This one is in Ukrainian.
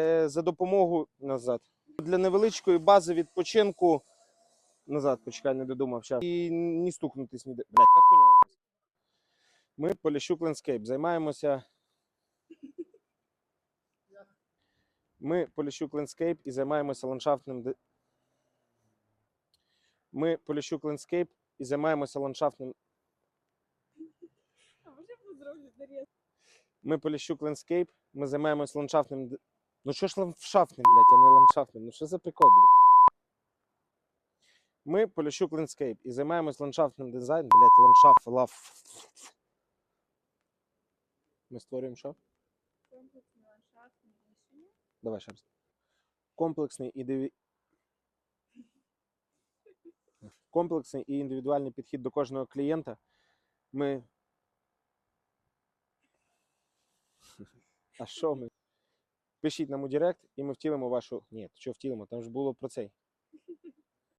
е, за допомогою назад. Для невеличкої бази відпочинку. Назад, почекай, не додумав. Щас. І не стукнутись ніде. Блять, та хуйня якась. Ми Поліщук Лендскейп займаємося. Ми Поліщук Лендскейп і займаємося ландшафтним. Ми Поліщук Лендскейп і займаємося ландшафтним. Ми Поліщук Лендскейп, ми займаємось ландшафтним. Ну що ж ландшафтним, блядь, а не ландшафтним? Ну що за прикол, блядь? Ми Поліщук Лендскейп і займаємось ландшафтним дизайном. Блядь, ландшафт, лав. Ми створюємо що? Комплексне ландшафтне рішення. Давай ще раз. Комплексний і диві... Комплексний і індивідуальний підхід до кожного клієнта. Ми. А що ми? Пишіть нам у Директ, і ми втілимо вашу. Ні, що втілимо? Там ж було про цей.